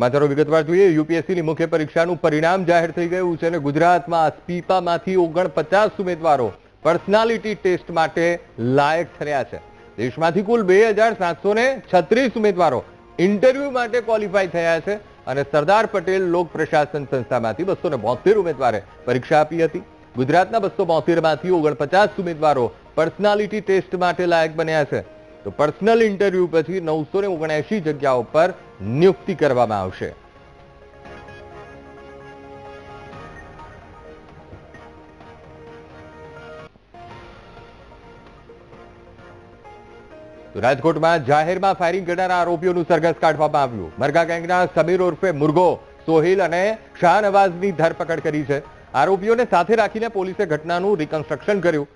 સમાચારો વિગતવાર જોઈએ. યુપીએસસીની મુખ્ય પરીક્ષાનું પરિણામ જાહેર થઈ ગયું છે અને ગુજરાતમાં સ્પીપામાંથી ઓગણપચાસ ઉમેદવારો પર્સનાલિટી ટેસ્ટ માટે લાયક ઠર્યા છે. દેશમાંથી કુલ બે હજાર સાતસો ને છત્રીસ ઉમેદવારો ઇન્ટરવ્યુ માટે ક્વોલિફાય થયા છે અને સરદાર પટેલ લોક પ્રશાસન સંસ્થામાંથી બસો ને બોતેર ઉમેદવારે પરીક્ષા આપી હતી. ગુજરાતના બસો બોતેરમાંથી ઓગણપચાસ ઉમેદવારો પર્સનાલિટી ટેસ્ટ માટે લાયક બન્યા છે. તો પર્સનલ ઇન્ટરવ્યૂ પછી નવસો ને ઓગણએસી જગ્યાઓ પર નિયુક્તિ કરવામાં આવશે. રાજકોટમાં જાહેરમાં ફાયરિંગ કરનારા આરોપીઓનું સરઘસ કાઢવામાં આવ્યું. મરઘા ગેંગના સમીર ઉર્ફે મુર્ગો, સોહિલ અને શાહનવાઝની ધરપકડ કરી છે. આરોપીઓને સાથે રાખીને પોલીસે ઘટનાનું રિકન્સ્ટ્રક્શન કર્યું.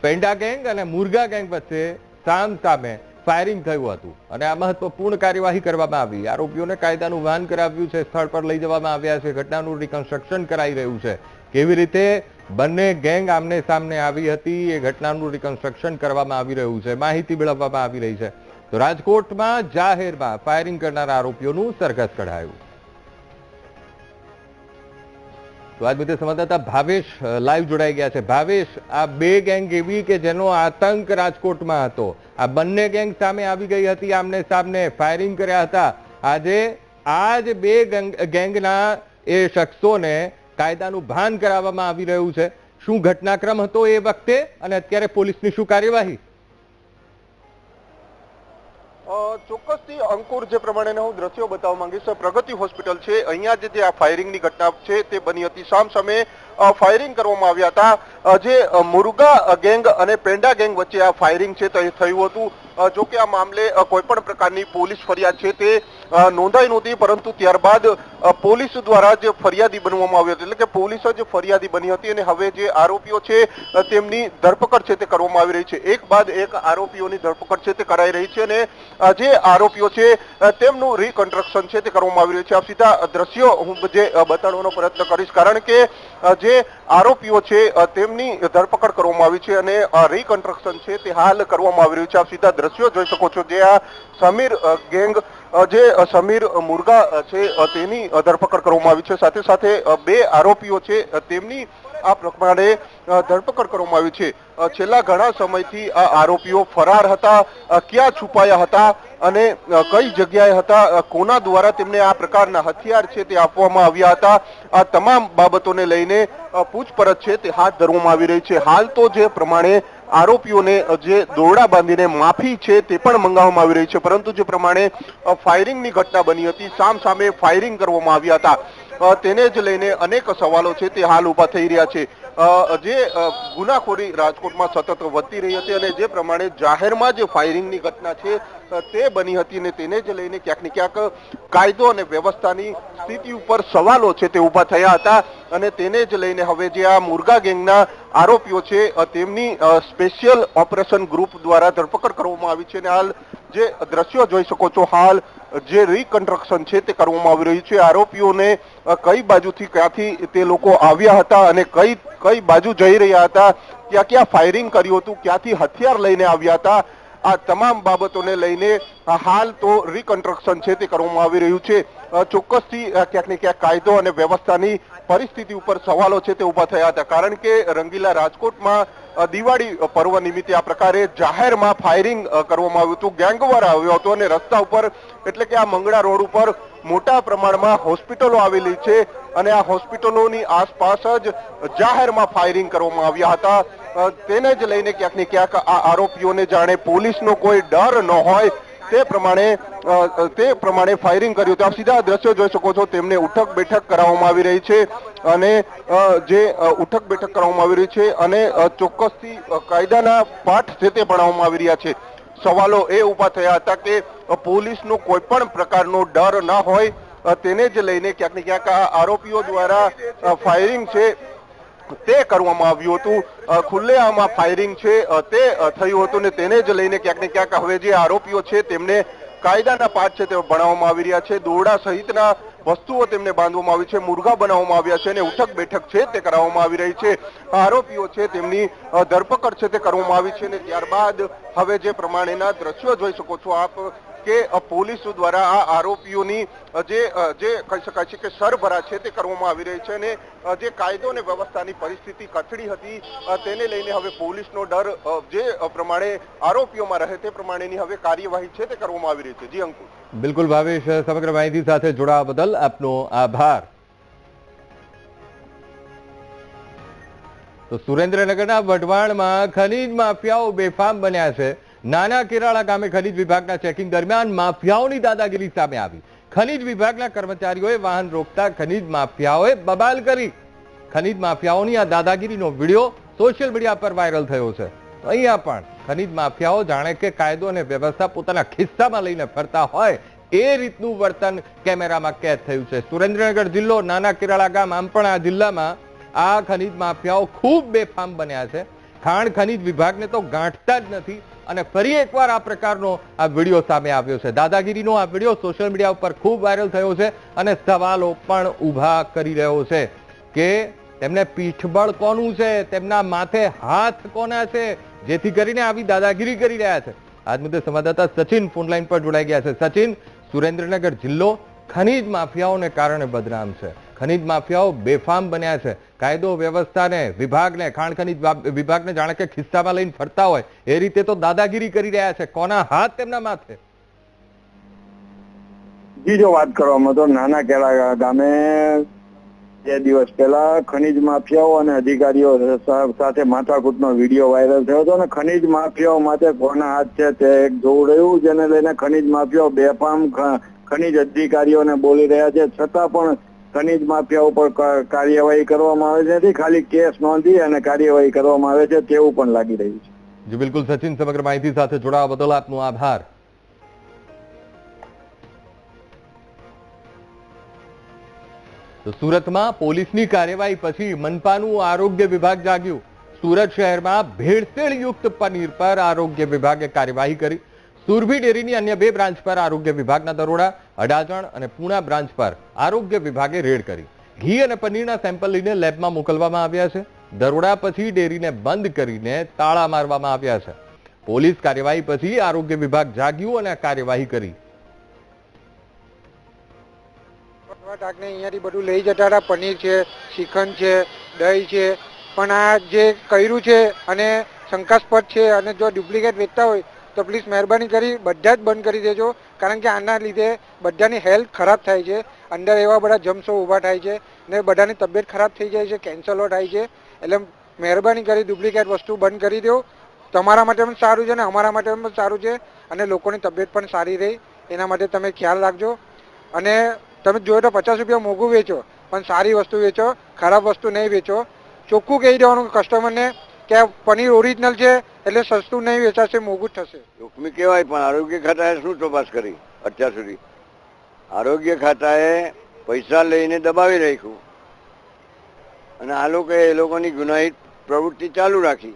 પેન્ડા ગેંગ અને મુર્ગા ગેંગ વચ્ચે સામ સામે ફાયરિંગ થયું હતું અને આ મહત્વપૂર્ણ કાર્યવાહી કરવામાં આવી. આરોપીઓને કાયદાનું વાહન કરાવ્યું છે, સ્થળ પર લઈ જવામાં આવ્યા છે, ઘટનાનું રિકન્સ્ટ્રક્શન કરાઈ રહ્યું છે. કેવી રીતે બંને ગેંગ આમને સામને આવી હતી એ ઘટનાનું રિકન્સ્ટ્રક્શન કરવામાં આવી રહ્યું છે, માહિતી મેળવવામાં આવી રહી છે. તો રાજકોટમાં જાહેરમાં ફાયરિંગ કરનારા આરોપીઓનું સરઘસ કઢાયું. તો આજ મુદ્દે સંવાદદાતા ભાવેશ લાઈવ જોડાઈ ગયા છે. ભાવેશ, આ બે ગેંગ એવી કે જેનો આતંક રાજકોટમાં હતો. આ બંને ગેંગ સામે આવી ગઈ હતી આમને સામને ફાયરિંગ કર્યા હતા. આજે, આ જ બે ગેંગ- ગેંગના એ શખ્સોને કાયદાનું ભાન કરાવવામાં આવી રહ્યું છે. શું ઘટનાક્રમ હતો એ વખતે અને અત્યારે પોલીસની શું કાર્યવાહી? ચોક્કસથી અંકુર જે પ્રમાણેના હું દ્રશ્યો બતાવવા માંગીશ પ્રગતિ હોસ્પિટલ છે. અહીંયા જે આ ફાયરિંગની ઘટના છે, તે બની હતી. સામ સામે ફાયરિંગ કરવામાં આવ્યા હતા. જે અ, ગેંગ અને પેંડા ગેંગ વચ્ચે આ ફાયરિંગ છે તે થયું હતું. જો કે આ મામલે કોઈ પણ પ્રકારની પોલીસ ફરિયાદ છે તે નોંધાઈ નહોતી પરંતુ ત્યારબાદ પોલીસ દ્વારા જે ફરિયાદી બનવામાં આવી હતી. એટલે કે પોલીસ જ ફરિયાદી બની હતી અને હવે જે આરોપીઓ છે તેમની ધરપકડ છે તે કરવામાં આવી રહી છે. એક બાદ એક આરોપીઓની ધરપકડ છે તે કરાઈ રહી છે અને જે આરોપીઓ છે તેમનું રિકન્સ્ટ્રક્શન છે તે કરવામાં આવી રહ્યું છે. આ સીધા દ્રશ્યો હું જે બતાડવાનો પ્રયત્ન કરીશ. કારણ કે અ, જે આરોપીઓ છે તેમની ધરપકડ કરવામાં આવી છે અને રિકન્સ્ટ્રક્શન છે તે હાલ કરવામાં આવી રહ્યું છે. આપ સીધા દ્રશ્યો જોઈ શકો છો જે આ સમીર ગેંગ જે સમીર મુર્ગા છે તેની ધરપકડ કરવામાં આવી છે. સાથે સાથે બે આરોપીઓ છે તેમની આ પ્રમાણે ધરપકડ કરવામાં આવી છે. છેલ્લા ઘણા સમયથી આ આરોપીઓ ફરાર હતા ક્યાં છુપાયા હતા અને કઈ જગ્યાએ હતા કોના દ્વારા તેમને આ પ્રકારના હથિયાર છે તે આપવામાં આવ્યા હતા? આ તમામ બાબતોને લઈને પૂછપરછ છે તે હાથ ધરવામાં આવી રહી છે. હાલ તો જે પ્રમાણે આરોપીઓને જે દોરડા બાંધીને માફી છે તે પણ મંગાવવામાં આવી રહી છે. પરંતુ જે પ્રમાણે ફાયરિંગની ઘટના બની હતી સામ સામે ફાયરિંગ કરવામાં આવ્યા હતા. તેને જ લઈને અનેક સવાલો છે તે હાલ ઊભા થઈ રહ્યા છે. જે ગુનાખોરી રાજકોટમાં સતત વધતી રહી હતી અને જે પ્રમાણે જાહેરમાં જે ફાયરિંગની ઘટના છે તે બની હતી અને તેને જ લઈને ક્યાંક ને ક્યાંક કાયદો અને વ્યવસ્થાની સ્થિતિ ઉપર સવાલો છે તે ઊભા થયા હતા અને તેને જ લઈને હવે જે આ મુર્ગા ગેંગના આરોપીઓ છે તેમની સ્પેશિયલ ઓપરેશન ગ્રુપ દ્વારા ધરપકડ કરવામાં આવી છે અને હાલ જે દ્રશ્યો જોઈ શકો છો, હાલ જે રિકન્સ્ટ્રક્શન છે તે કરવામાં આવી રહ્યું છે. આરોપીઓને કઈ બાજુથી ક્યાંથી તે લોકો આવ્યા હતા અને કઈ કઈ બાજુ જઈ રહ્યા હતા, ક્યાં ક્યાં ફાયરિંગ કર્યું હતું, ક્યાંથી હથિયાર લઈને આવ્યા હતા, આ તમામ બાબતોને લઈને હાલ તો રિકન્સ્ટ્રક્શન છે તે કરવામાં આવી રહ્યું છે. ચોક્કસથી ક્યાંક ને ક્યાંક કાયદો અને વ્યવસ્થાની પરિસ્થિતિ ઉપર સવાલો છે તે ઊભા થયા હતા. કારણ કે રંગીલા રાજકોટમાં દિવાળી પર્વ નિમિત્તે આ પ્રકારે જાહેરમાં ફાયરિંગ કરવામાં આવ્યું હતું. ગેંગવાર આવ્યો હતો અને રસ્તા ઉપર, એટલે કે આ મંગળા રોડ ઉપર મોટા પ્રમાણમાં હોસ્પિટલો આવેલી છે અને આ હોસ્પિટલોની આસપાસ જ જાહેરમાં ફાયરિંગ કરવામાં આવ્યા હતા. તેને જ લઈને ક્યાંક ને ક્યાંક આ આરોપીઓને જાણે પોલીસનો કોઈ ડર ન હોય. તે પ્રમાણે તે પ્રમાણે ફાયરિંગ કર્યું. હતું આપ સીધા દ્રશ્યો જોઈ શકો છો. તેમને ઉઠક બેઠક કરાવવામાં આવી રહી છે અને જે ઉઠક બેઠક કરવામાં આવી રહી છે અને ચોક્કસથી કાયદાના પાઠ જે તે ભણાવવામાં આવી રહ્યા છે. સવાલો એ ઊભા થયા હતા કે પોલીસનો કોઈ પણ પ્રકારનો ડર ન હોય. તેને જ લઈને ક્યાંક ને ક્યાંક આરોપીઓ દ્વારા ફાયરિંગ છે તે કરવામાં આવ્યું હતું. ખુલ્લેઆમાં ફાયરિંગ છે. તે થયું હતું ને તેને જ લઈને ક્યાંક ને ક્યાંક હવે જે આરોપીઓ છે તેમને કાયદાના પાઠ છે તેઓ ભણાવવામાં આવી રહ્યા છે. દોરડા સહિતના વસ્તુઓ તેમને બાંધવામાં આવી છે. મુર્ગા બનાવવામાં આવ્યા છે અને ઉઠક બેઠક છે તે કરાવવામાં આવી રહી છે. આરોપીઓ છે તેમની ધરપકડ છે તે કરવામાં આવી છે અને ત્યારબાદ હવે જે પ્રમાણેના દ્રશ્યો જોઈ શકો છો આપ કે પોલીસ દ્વારા આ આરોપીઓની જે જે કહી શકાય છે કે સરભરા છે તે કરવામાં આવી રહી છે અને જે કાયદો અને વ્યવસ્થાની પરિસ્થિતિ કથળી હતી તેને લઈને હવે પોલીસનો ડર જે પ્રમાણે આરોપીઓમાં રહે તે પ્રમાણેની હવે કાર્યવાહી છે તે કરવામાં આવી રહી છે. જી, અંકુર. બિલકુલ ભાવેશ, સમગ્ર માહિતી સાથે જોડાવા બદલ આપનો આભાર. તો સુરેન્દ્રનગરના વઢવાણમાં ખનીજ માફિયાઓ બેફામ બન્યા છે. નાના કેરાળા ગામે ખનીજ વિભાગના ચેકિંગ દરમિયાન માફિયાઓની દાદાગીરી સામે આવી. ખનીજ વિભાગના કર્મચારીઓએ વાહન રોકતા ખનીજ માફિયાઓએ બબાલ કરી. ખનીજ માફિયાઓની આ દાદાગીરીનો વીડિયો સોશિયલ મીડિયા પર વાયરલ થયો છે. અહીંયા પણ ખનીજ માફિયાઓ જાણે કે કાયદો અને વ્યવસ્થા પોતાના ખિસ્સામાં લઈને ફરતા હોય એ રીતનું વર્તન કેમેરામાં કેદ થયું છે. સુરેન્દ્રનગર જિલ્લો નાના કેરાળા ગામ આમ પણ આ જિલ્લામાં આ ખનીજ માફિયાઓ ખૂબ બેફામ બન્યા છે. ખાણ ખનીજ વિભાગને તો ગાંઠતા જ નથી. અને ફરી એકવાર આ પ્રકારનો આ વીડિયો સામે આવ્યો છે. દાદાગીરીનો આ વીડિયો સોશિયલ મીડિયા ઉપર ખૂબ વાયરલ થયો છે અને સવાલો પણ ઊભા કરી રહ્યો છે કે તેમને પીઠબળ કોનું છે? તેમના માથે હાથ કોના છે? જેથી કરીને આવી દાદાગીરી કરી રહ્યા છે. આજ મુદ્દે સંવાદદાતા સચિન ફોનલાઈન પર જોડાઈ ગયા છે. સચિન, સુરેન્દ્રનગર જિલ્લો ખનીજ માફિયાઓને કારણે બદનામ છે. ખનીજ માફિયાઓ બેફામ બન્યા છે. કાયદો, વ્યવસ્થાને, વિભાગને ખાણ વિભાગને જાણે કે ખિસ્સામાં લઈને ફરતા હોય, એ રીતે તો દાદાગીરી કરી રહ્યા છે. કોના હાથ તેમના માથે? જી વાત કરવામાં તો નાના કેળા ગામે બે દિવસ પહેલા ખનીજ માફિયાઓ અને અધિકારીઓ સાથે માથાકૂટનો વીડિયો વાયરલ થયો હતો અને ખનીજ માફિયાઓ માટે કોના હાથ છે તે એક જોવું જેને લઈને ખનીજ માફિયાઓ બેફામ ખનીજ અધિકારીઓને બોલી રહ્યા છે. છતાં પણ ખનીજ માફિયા ઉપર કાર્યવાહી કરવામાં આવે છે. નથી ખાલી કેસ નોંધી અને કાર્યવાહી કરવામાં આવે છે તેવું પણ લાગી રહ્યું છે. જી, બિલકુલ સચિન, સમગ્ર માહિતી સાથે જોડાવા બદલ આપનો આભાર. સુરતમાં પોલીસની કાર્યવાહી પછી મનપાનું આરોગ્ય વિભાગ જાગ્યું. સુરત શહેરમાં ભેળસેળયુક્ત પનીર પર આરોગ્ય વિભાગે કાર્યવાહી કરી. સુરભી ડેરીની અન્ય બે બ્રાન્ચ પર આરોગ્ય વિભાગના દરોડા, અડાજણ અને પૂણા બ્રાન્ચ પર આરોગ્ય વિભાગે રેડ કરી. ઘી અને પનીરના સેમ્પલ લઈને લેબમાં મોકલવામાં આવ્યા છે. દરોડા પછી ડેરીને બંધ કરીને તાળા મારવામાં આવ્યા છે. પોલીસ કાર્યવાહી પછી આરોગ્ય વિભાગ જાગ્યું અને કાર્યવાહી કરી. અહીંયાથી બધું લઈ જતા હતા. પનીર છે, શ્રીખંડ છે, દહીં છે. પણ આ જે કર્યું છે અને શંકાસ્પદ છે અને જો ડુપ્લિકેટ વેચતા હોય તો પ્લીઝ મહેરબાની કરી બધા જ બંધ કરી દેજો. કારણ કે આના લીધે બધાની હેલ્થ ખરાબ થાય છે. અંદર એવા બધા જમ્સો ઊભા થાય છે ને બધાની તબિયત ખરાબ થઈ જાય છે કેન્સલો થાય છે. એટલે મહેરબાની કરી ડુપ્લિકેટ વસ્તુ બંધ કરી દો. તમારા માટે પણ સારું છે ને અમારા માટે પણ સારું છે અને લોકોની તબિયત પણ સારી રહે. એના માટે તમે ખ્યાલ રાખજો. અને તમે જોયો તો પચાસ રૂપિયા મોંઘું વેચો, પણ સારી વસ્તુ વેચો, ખરાબ વસ્તુ નહીં વેચો. ચોખ્ખું કહી દેવાનું કસ્ટમરને કે પનીર ઓરિજિનલ છે એટલે સસ્તું નહીં વેચાશે, મોંઘું થશે. જોખમી કહેવાય, પણ આરોગ્ય ખાતાએ શું તપાસ કરી અત્યાર સુધી? આરોગ્ય ખાતાએ પૈસા લઈને દબાવી રાખ્યું. અને આ લોકોએ એ લોકોની ગુનાહિત પ્રવૃત્તિ ચાલુ રાખી.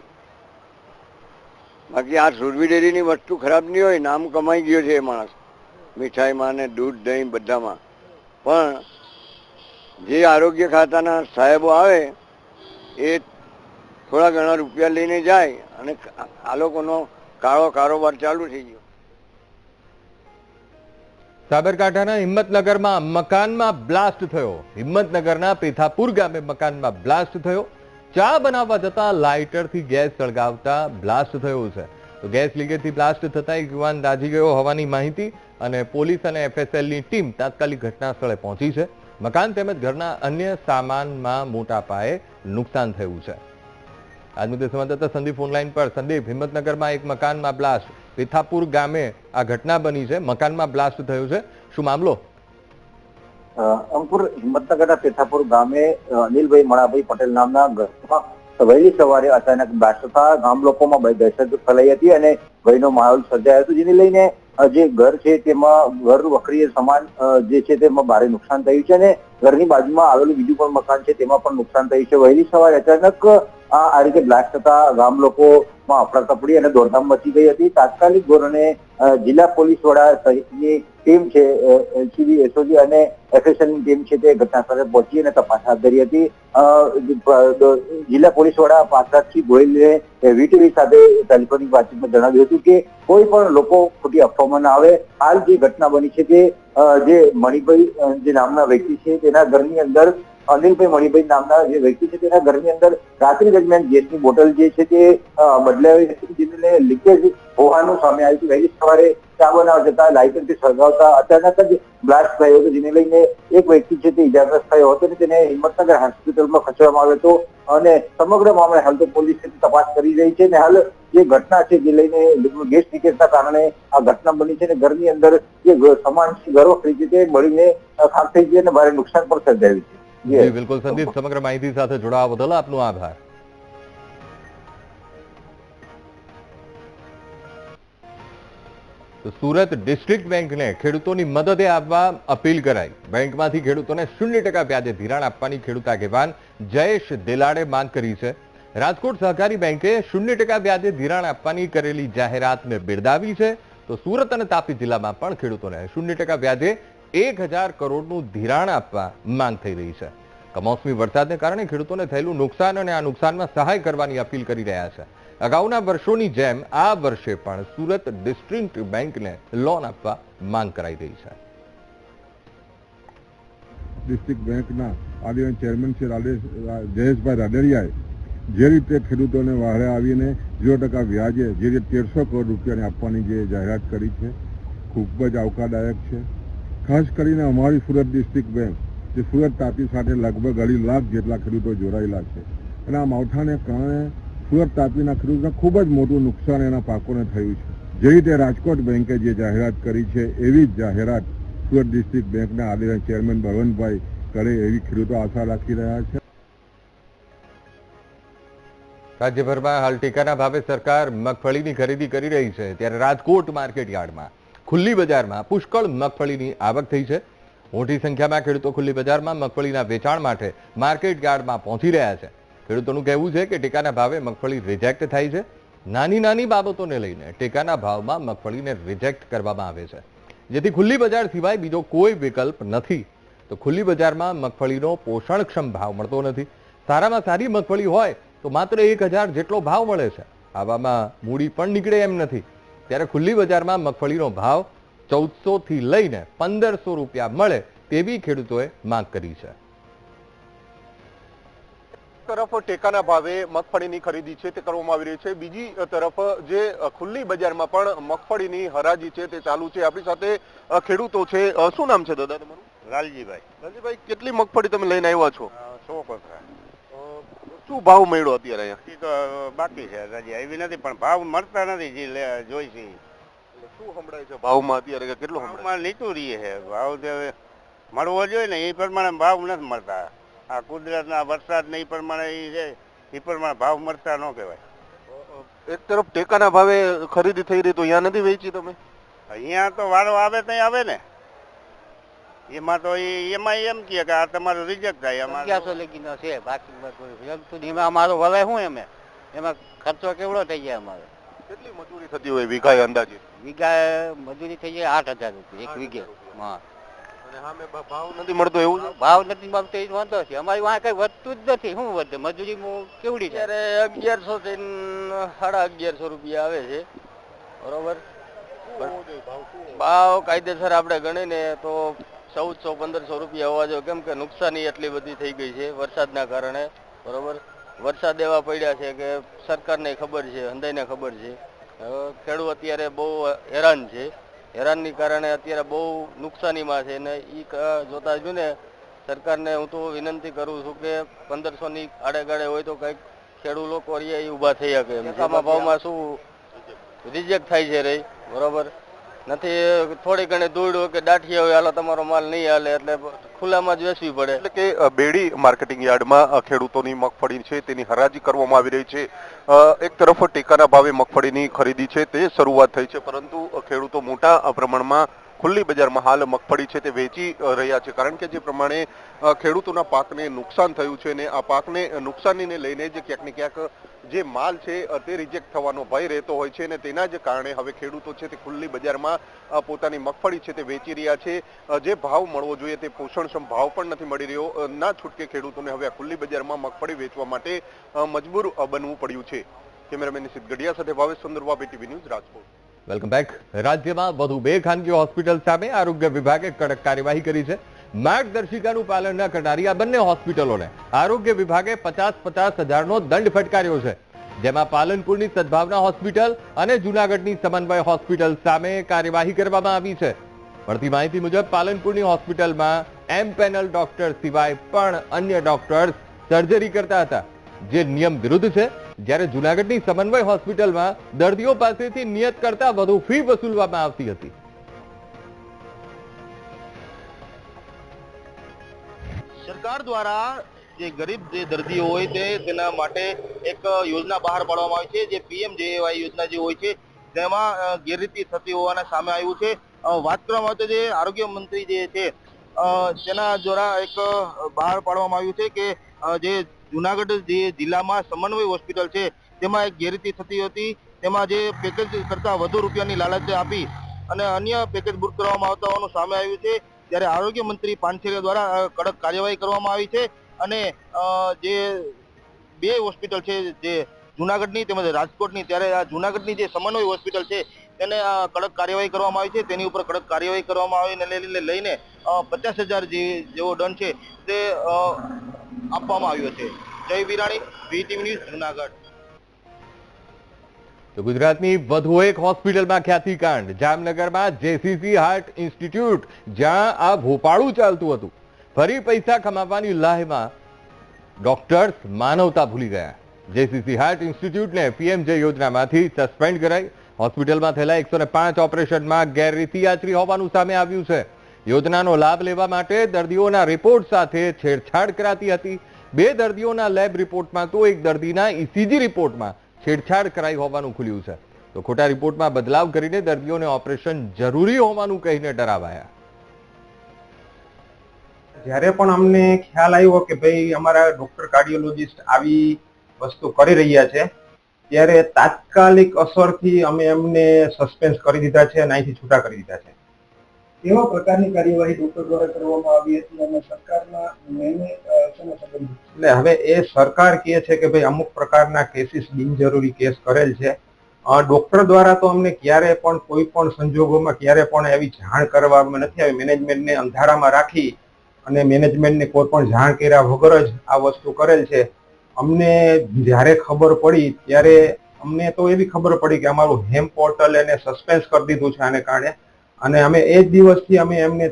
બાકી આ સુરભી ડેરીની વસ્તુ ખરાબ નહીં હોય, નામ કમાઈ ગયો છે એ માણસ. મીઠાઈમાં ને દૂધ, દહીં બધામાં. પણ જે આરોગ્ય ખાતાના સાહેબો આવે, એ થોડા ઘણા રૂપિયા લઈને જાય અને આ લોકોનો કાળો કારોબાર ચાલુ થઈ ગયો. સાબરકાંઠાના હિંમતનગરમાં મકાનમાં બ્લાસ્ટ થયો. હિંમતનગરના પેથાપુર ગામે મકાનમાં બ્લાસ્ટ થયો. ચા બનાવવા જતા લાઇટરથી ગેસ સળગાવતા બ્લાસ્ટ થયો છે. તો ગેસ લીકેજથી બ્લાસ્ટ થતા એક યુવાન દાઝી ગયો હોવાની માહિતી અને પોલીસ અને એફએસએલની ટીમ તાત્કાલિક ઘટના સ્થળે પહોંચી છે. મકાન તેમજ ઘરના અન્ય સામાનમાં મોટા પાયે નુકસાન થયું છે. આજ મુદ્દે સંવાદદાતા સંદીપ ઓનલાઈન પર, સંદીપ, હિંમતનગરમાં એક મકાનમાં બ્લાસ્ટ પિથાપુર ગામે આ ઘટના બની છે. મકાનમાં બ્લાસ્ટ થયો છે. શું મામલો? અંકુર, હિંમતનગરના પેથાપુર ગામે અનિલભાઈ મણાભાઈ પટેલ નામના ઘરમાં વહેલી સવારે અચાનક બ્લાસ્ટ થતા ગામ લોકોમાં દહેશત ફેલાઈ હતી અને ભયનો માહોલ સર્જાયો હતો. જેને લઈને જે ઘર છે તેમાં ઘર વખરી સમાન જે છે તેમાં ભારે નુકસાન થયું છે અને ઘરની બાજુમાં આવેલું બીજું પણ મકાન છે, તેમાં પણ નુકસાન થયું છે. વહેલી સવારે અચાનક આ રીતે બ્લાસ્ટ થતા ગામ લોકોમાં અફડાતફડી અને દોડધામ મચી ગઈ હતી. તાત્કાલિક ધોરણે જિલ્લા પોલીસ વડા સહિતની ટીમ છે એલસીબી, એસઓજી અને એફએસએલની ટીમ છે તે ઘટના સ્થળે પહોંચી અને તપાસ હાથ ધરી હતી. જિલ્લા પોલીસ વડા પાર્થરાજસિંહ ગોયલે વીટીવી સાથે ટેલિફોનિક વાતચીતમાં જણાવ્યું હતું કે કોઈ પણ લોકો ખોટી અફવામાં ના આવે. હાલ જે ઘટના બની છે તે જે મણિભાઈ જે નામના વ્યક્તિ છે તેના ઘરની અંદર, અનિલભાઈ મણિભાઈ નામના જે વ્યક્તિ છે તેના ઘરની અંદર રાત્રિ દરમિયાન ગેસની બોટલ જે છે તે બદલાવી હતી, જેને લીકેજ હોવાનું સામે આવ્યું હતું. વહેલી સવારે ચા બનાવવા જતા લાઇટરથી સળગાવતા અચાનક જ બ્લાસ્ટ થયો હતો જેને લઈને એક વ્યક્તિ છે તે ઇજાગ્રસ્ત થયો હતો અને તેને હિંમતનગર હોસ્પિટલમાં ખસેડવામાં આવ્યો હતો અને સમગ્ર મામલે હાલ તો પોલીસ તપાસ કરી રહી છે અને હાલ જે ઘટના છે જે લઈને ગેસ લીકેજના કારણે આ ઘટના બની છે અને ઘરની અંદર જે સામાન ઘરો છે તે મળીને ખાક થઈ ગઈ અને ભારે નુકસાન પણ સર્જાયું છે. જી. બિલકુલ સંદીપ સમગ્ર માહિતી સાથે જોડાવા બદલ આપનો આભાર. સુરત ડિસ્ટ્રિક્ટ બેંકને ખેડૂતોની મદદે આપવા અપીલ કરાઈ. બેંકમાંથી ખેડૂતોને શૂન્ય ટકા વ્યાજે ધિરાણ આપવાની ખેડૂત આગેવાન જયેશ દેલાડે માંગ કરી છે. રાજકોટ સહકારી બેંકે શૂન્ય ટકા વ્યાજે ધિરાણ આપવાની કરેલી જાહેરાતને બિરદાવી છે. તો સુરત અને તાપી જિલ્લામાં પણ ખેડૂતોને શૂન્ય ટકા વ્યાજે એક હજાર કરોડનું ધિરાણ આપવા માંગ થઈ રહી છે. કમોસમી વરસાદને કારણે ખેડૂતોને થયેલું નુકસાન અને આ નુકસાનમાં સહાય કરવાની અપીલ કરી રહ્યા છે. અગાઉના વર્ષોની જેમ આ વર્ષે પણ સુરત ડિસ્ટ્રિક્ટ બેંકને લોન આપવા માંગ કરાઈ રહી છે. ડિસ્ટ્રિક્ટ બેંકના આદિવાસી ચેરમેન શ્રી જયેશભાઈ રાડડિયાએ જે રીતે ખેડૂતોને વહારે આવીને ઝીરો ટકા વ્યાજે, જે રીતે તેરસો કરોડ રૂપિયાની આપવાની જે જાહેરાત કરી છે, ખૂબ જ આવકારદાયક છે. ખાસ કરીને અમારી સુરત ડિસ્ટ્રિક્ટ બેંક, જે સુરત તાપી સાથે લગભગ અઢી લાખ જેટલા ખેડૂતો જોડાયેલા છે. અને આ માવઠાને કારણે સુરત તાપીના ખેડૂતોને ખૂબ જ મોટું નુકસાન એના પાકોને થયું છે. જે રીતે રાજકોટ બેંકે જે જાહેરાત કરી છે, એવી જ જાહેરાત સુરત ડિસ્ટ્રિક્ટ બેંકના આદિવાસી ચેરમેન બળવંતભાઈ કરે એવી ખેડૂતો આશા રાખી રહ્યા છે. રાજ્યભરમાં હાલ ટેકાના ભાવે સરકાર મગફળીની ખરીદી કરી રહી છે. ત્યારે રાજકોટ માર્કેટ યાર્ડમાં, ખુલ્લી બજારમાં પુષ્કળ મગફળીની આવક થઈ છે. મોટી સંખ્યામાં ખેડૂતો ખુલ્લી બજારમાં મગફળીના વેચાણ માટે માર્કેટ યાર્ડમાં પહોંચી રહ્યા છે. ખેડૂતોનું કહેવું છે કે ટેકાના ભાવે મગફળી રિજેક્ટ થાય છે. નાની નાની બાબતોને લઈને ટેકાના ભાવમાં મગફળીને રિજેક્ટ કરવામાં આવે છે. જેથી ખુલ્લી બજાર સિવાય બીજો કોઈ વિકલ્પ નથી. તો ખુલ્લી બજારમાં મગફળીનો પોષણક્ષમ ભાવ મળતો નથી. સારામાં સારી મગફળી હોય તો માત્ર એક હજાર જેટલો ભાવ મળે છે. આવામાં મૂડી પણ નીકળે એમ નથી. ત્યારે ખુલ્લી બજારમાં મગફળીનો ભાવ ચૌદસોથી લઈને પંદરસો રૂપિયા મળે તેવી ખેડૂતોએ માંગ કરી છે. તરફ ટેકાના ભાવે મગફળીની ખરીદી છે તે કરવામાં આવી રહી છે. બીજી તરફ જે ખુલ્લી બજારમાં પણ મગફળીની હરાજી છે તે ચાલુ છે. આપણી સાથે ખેડૂતો છે. શું નામ છે દાદા તમારું? લાલજીભાઈ. લાલજીભાઈ કેટલી મગફળી તમે લઈને આવ્યા છો? સો શું ભાવ મળ્યો અત્યારે અહીંયા? તો બાકી છે. હજી આવી નથી પણ ભાવ મળતા નથી જે જોઈ છે. શું સંભળાય છે ભાવમાં અત્યારે કે કેટલો ભાવમાં નીચું રહીએ છે. ભાવ મળવો જોઈએ ને એ પ્રમાણે ભાવ નથી મળતા. આ કુદરતના વરસાદ ને એ પ્રમાણે છે એ પ્રમાણે ભાવ મળતા ન કહેવાય. એક તરફ ટેકાના ભાવે ખરીદી થઈ રહી તો અહીંયા નથી વેચી તમે? અહીંયા તો વારો આવે ત્યાં આવે ને. એમાં તો એમાં એમ કહે કે આ તમારું રિજેક્ટ થાય એમાં અગિયારસો લગીનો છે બાકી બધું એમાં અમારો વલાય શું એમે? એમાં ખર્ચો કેવડો થઈ જાય અમારો? કેટલી મજૂરી થતી હોય વીઘાએ અંદાજે? વીઘા મજૂરી થઈ જાય આઠ હજાર રૂપિયા એક વીઘે. હા. સામે ભાવ નથી મળતો એવું છે? ભાવ નથી મળતો એ વાંધો છે. અમારી વાંહે કઈ વધતું જ નથી. શું વધે? મજૂરી કેવડી છે અત્યારે અગિયારસો થી સાડા અગિયારસો રૂપિયા આવે છે. બરોબર? ભાવ કાયદેસર આપણે ગણીને તો ચૌદસો પંદરસો રૂપિયા હોવા જોઈએ. કેમ કે નુકસાની એટલી બધી થઈ ગઈ છે વરસાદના કારણે. બરોબર? વરસાદ એવા પડ્યા છે કે સરકારને ખબર છે હંધાઈને ખબર છે. ખેડૂત અત્યારે બહુ હેરાન છે. હેરાનની કારણે અત્યારે બહુ નુકસાનીમાં છે ને એ જોતા જ ને સરકારને હું તો વિનંતી કરું છું કે પંદરસોની આડેગાડે હોય તો કંઈક ખેડૂત લોકો રહીએ એ ઊભા થઈ શકે ભાવમાં શું રિજેક્ટ થાય છે રે? બરોબર? નથી, થોડી ઘણી દૂડ કે દાઠિયા હોય, હાલો તમારો માલ નહીં હાલે, એટલે ખુલ્લામાં જ વેચવી પડે. એટલે કે બેડી માર્કેટિંગ યાર્ડમાં ખેડૂતોની મગફળી છે, તેની હરાજી કરવામાં આવી રહી છે. એક તરફ ટેકાના ભાવે મગફળીની ખરીદી છે, તે શરૂઆત થઈ છે, પરંતુ ખેડૂતો મોટા પ્રમાણમાં ખુલ્લી બજારમાં હાલ મગફળી છે તે વેચી રહ્યા છે. કારણ કે જે પ્રમાણે ખેડૂતોના પાકને નુકસાન થયું છે ને આ પાકને નુકસાનીને લઈને જ ક્યાંક ક્યાંક, જે માલ છે તે રિજેક્ટ થવાનો ભય રહેતો હોય છે અને તેના જ કારણે હવે ખેડૂતો છે તે ખુલ્લી બજારમાં પોતાની મગફળી છે તે વેચી રહ્યા છે. જે ભાવ મળવો જોઈએ તે પોષણક્ષમ ભાવ પણ નથી મળી રહ્યો. ના છૂટકે ખેડૂતોને હવે આ ખુલ્લી બજારમાં મગફળી વેચવા માટે મજબૂર બનવું પડ્યું છે. કેમેરામેન નિશિત ગઢિયા સાથે Bhavesh Sundarva BTV news Rajkot. Welcome back રાજ્યમાં વધુ બે ખાનગી હોસ્પિટલ સામે આરોગ્ય વિભાગે કડક કાર્યવાહી કરી છે. માર્ગદર્શિકાનું પાલન ન કરનારી આ બંને હોસ્પિટલોને આરોગ્ય વિભાગે પચાસ પચાસ હજારનો દંડ ફટકાર્યો છે. જેમાં પાલનપુરની સદભાવના હોસ્પિટલ અને જુનાગઢની સમન્વય હોસ્પિટલ સામે કાર્યવાહી કરવામાં આવી છે. મળતી માહિતી મુજબ, પાલનપુરની હોસ્પિટલમાં એમ પેનલ ડોક્ટર સિવાય પણ અન્ય ડોક્ટર્સ સર્જરી કરતા હતા. જે નિયમ વિરુદ્ધ છે જ્યારે જુનાગઢની સમન્વય હોસ્પિટલમાં દર્દીઓ પાસેથી નિયત કરતા વધુ ફી વસૂલવામાં આવતી હતી. સરકાર દ્વારા જે ગરીબ જે દર્દીઓ હોય તેના માટે એક યોજના બહાર પાડવામાં આવી છે, જે પીએમ યોજના જે હોય છે, તેમાં ગેરરીતિ થતી હોવાના સામે આવ્યું છે. વાત કરવામાં આવે તો જે આરોગ્ય મંત્રી જે છે તેના દ્વારા એક બહાર પાડવામાં આવ્યું છે કે જે જુનાગઢ જે જિલ્લામાં સમન્વય હોસ્પિટલ છે, તેમાં એક ગેરરીતિ થતી હતી. તેમાં જે પેકેજ કરતાં વધુ રૂપિયાની લાલચ આપી અને અન્ય પેકેજ બુક કરવામાં આવતા હોવાનું સામે આવ્યું છે. ત્યારે આરોગ્ય મંત્રી પાનસેરિયા દ્વારા કડક કાર્યવાહી કરવામાં આવી છે અને જે બે હોસ્પિટલ છે, જે જુનાગઢની તેમજ રાજકોટની, ત્યારે આ જુનાગઢની જે સમન્વય હોસ્પિટલ છે તેને કડક કાર્યવાહી કરવામાં આવી છે. તેની ઉપર કડક કાર્યવાહી કરવામાં આવીને લઈને લઈને પચાસ હજાર જેવો દંડ છે તે આપવામાં આવ્યો છે. જય વિરાણી, વીટીવી ન્યૂઝ, જુનાગઢ. તો ગુજરાતની વધુ એક હોસ્પિટલમાં ખ્યાતિકાંડ. જામનગરમાં જેસીસી હાર્ટ ઇન્સ્ટિટ્યૂટ, જ્યાં આ ભોપાળું ચાલતું હતું. ફરી પૈસા કમાવવાની લાહેમાં ડોક્ટર્સ માનવતા ભૂલી ગયા. જેસીસી હાર્ટ ઇન્સ્ટિટ્યૂટને પીએમજે યોજનામાંથી સસ્પેન્ડ કરાઈ. હોસ્પિટલમાં થયેલા એકસો ઓપરેશનમાં ગેરરીતિ આચરી હોવાનું સામે આવ્યું છે. યોજનાનો લાભ લેવા માટે દર્દીઓના રિપોર્ટ સાથે છેડછાડ કરાતી હતી. બે દર્દીઓના લેબ રિપોર્ટમાં તો એક દર્દીના ઇસીજી રિપોર્ટમાં છેડછાડ કરાઈ હોવાનું ખુલ્યું છે. તો ખોટા રિપોર્ટમાં બદલાવ કરીને દર્દીઓને ઓપરેશન જરૂરી હોવાનું કહીને ડરાવાયા. જ્યારે પણ અમને ખ્યાલ આવ્યો કે ભાઈ અમારા ડોક્ટર કાર્ડિયોલોજિસ્ટ આવી વસ્તુ કરી રહ્યા છે ત્યારે તાત્કાલિક અસરથી અમે એમને સસ્પેન્સ કરી દીધા છે અને અહીંથી છૂટા કરી દીધા છે. કેવા પ્રકારની કાર્યવાહી ડોક્ટર દ્વારા કરવામાં આવી હતી અને સરકારના? એટલે હવે એ સરકાર કહે છે કે ભાઈ અમુક પ્રકારના કેસીસ બિનજરૂરી કેસ કરેલ છે. ડોક્ટર દ્વારા તો અમને ક્યારે પણ કોઈ પણ સંજોગોમાં ક્યારે પણ એવી જાણ કરવામાં નથી આવી. મેનેજમેન્ટને અંધારામાં રાખી અને મેનેજમેન્ટને કોઈ પણ જાણ કર્યા વગર જ આ વસ્તુ કરેલ છે. અમને જ્યારે ખબર પડી, ત્યારે અમને તો એવી ખબર પડી કે અમારું હેમ પોર્ટલ એને સસ્પેન્સ કરી દીધું છે આને કારણે. અને અમે એ જ દિવસથી અમે એમને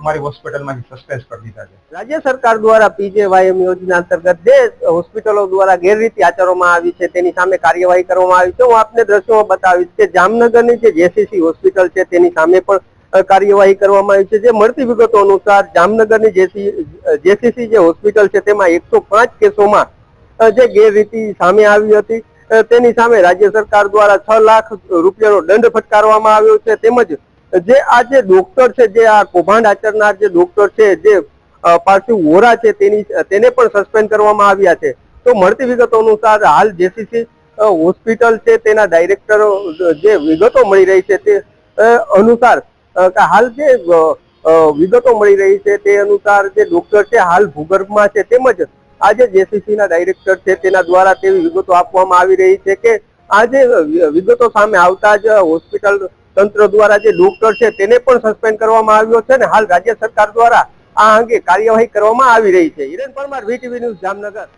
અમારી હોસ્પિટલમાંથી સસ્પેન્ડ કરી દીધા છે. રાજ્ય સરકાર દ્વારા પીજેવાયએમ યોજના અંતર્ગત જે હોસ્પિટલો દ્વારા ગેરરીતિ આચરવામાં આવી છે, તેની સામે કાર્યવાહી કરવામાં આવી છે. હું આપને દ્રશ્યોમાં બતાવીશ કે જામનગરની જે જેસીસી હોસ્પિટલ છે, તેની સામે પણ કાર્યવાહી કરવામાં આવી છે. જે મળતી વિગતો અનુસાર જામનગરની જેસી જેસીસી જે હોસ્પિટલ છે, તેમાં એકસો પાંચ કેસોમાં જે ગેરરીતિ સામે આવી હતી તેની સામે રાજ્ય સરકાર દ્વારા છ લાખ રૂપિયાનો દંડ ફટકારવામાં આવ્યો છે. તેમજ જે આ જે ડોક્ટર છે, જે આ કૌભાંડ આચરનાર જે ડોક્ટર છે, જે પાર્થિવ વોરા છે, તેની તેને પણ સસ્પેન્ડ કરવામાં આવ્યા છે. તો મળતી વિગતો અનુસાર હાલ જેસીસી હોસ્પિટલ છે, તેના ડાયરેક્ટર જે વિગતો મળી રહી છે તે અનુસાર હાલ જે વિગતો મળી રહી છે તે અનુસાર જે ડોક્ટર છે, હાલ ભૂગર્ભમાં છે. તેમજ આ જે જેસીસી ના ડાયરેક્ટર છે, તેના દ્વારા તેવી વિગતો આપવામાં આવી રહી છે કે આજે વિગતો સામે આવતા જ હોસ્પિટલ તંત્ર દ્વારા જે ડોક્ટર છે, તેને પણ સસ્પેન્ડ કરવામાં આવ્યો છે અને હાલ રાજ્ય સરકાર દ્વારા આ અંગે કાર્યવાહી કરવામાં આવી રહી છે. Hiren Parmar VTV news Jamnagar.